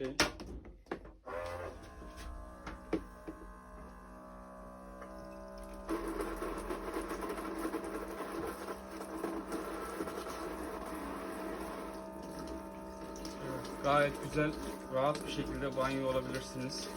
şey. Gayet güzel, rahat bir şekilde banyo olabilirsiniz.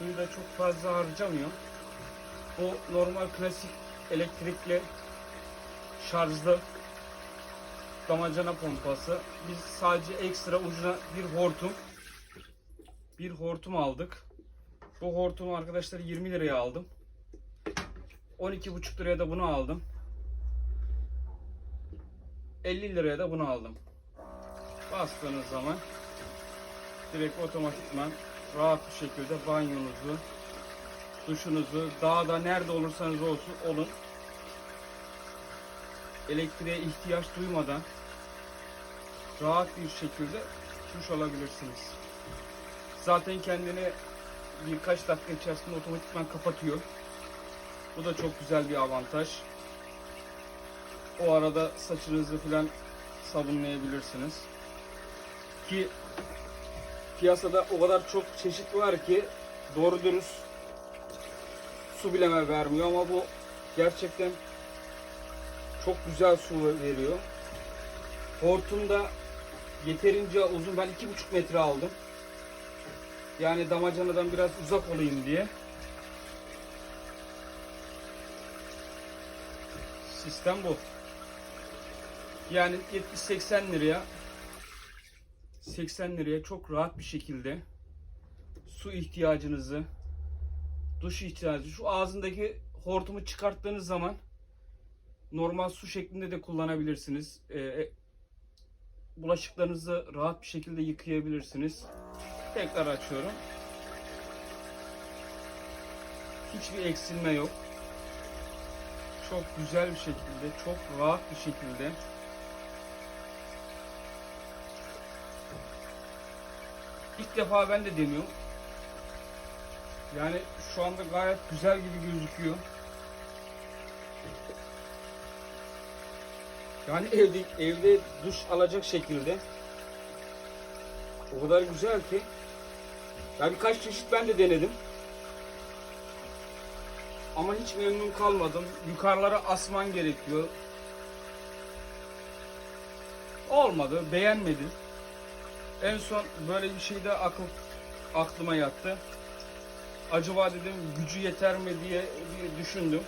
Suyu da çok fazla harcamıyor. Bu normal klasik elektrikli şarjlı damacana pompası. Biz sadece ekstra ucuna bir hortum bir hortum aldık. Bu hortumu arkadaşlar 20 liraya aldım. 12,5 liraya da bunu aldım. 50 liraya da bunu aldım. Bastığınız zaman direkt otomatikman rahat bir şekilde banyonuzu, duşunuzu, dağda nerede olursanız olsun olun. Elektriğe ihtiyaç duymadan rahat bir şekilde duş alabilirsiniz. Zaten kendini birkaç dakika içerisinde otomatikman kapatıyor. Bu da çok güzel bir avantaj. O arada saçınızı falan sabunlayabilirsiniz. Ki piyasada o kadar çok çeşit var ki doğru dürüst su bileme vermiyor ama bu gerçekten çok güzel su veriyor. Hortum da yeterince uzun. Ben iki buçuk metre aldım. Yani damacanadan biraz uzak olayım diye. Sistem bu. Yani 70-80 liraya 80 liraya çok rahat bir şekilde su ihtiyacınızı, duş ihtiyacı, şu ağzındaki hortumu çıkarttığınız zaman normal su şeklinde de kullanabilirsiniz. Ee, bulaşıklarınızı rahat bir şekilde yıkayabilirsiniz. Tekrar açıyorum. Hiçbir eksilme yok. Çok güzel bir şekilde, çok rahat bir şekilde İlk defa ben de deniyorum. Yani şu anda gayet güzel gibi gözüküyor. Yani evde evde duş alacak şekilde. O kadar güzel ki. Ya birkaç çeşit ben de denedim. Ama hiç memnun kalmadım. Yukarılara asman gerekiyor. Olmadı, beğenmedim. En son böyle bir şey de akıl aklıma yattı. Acaba dedim gücü yeter mi diye düşündüm.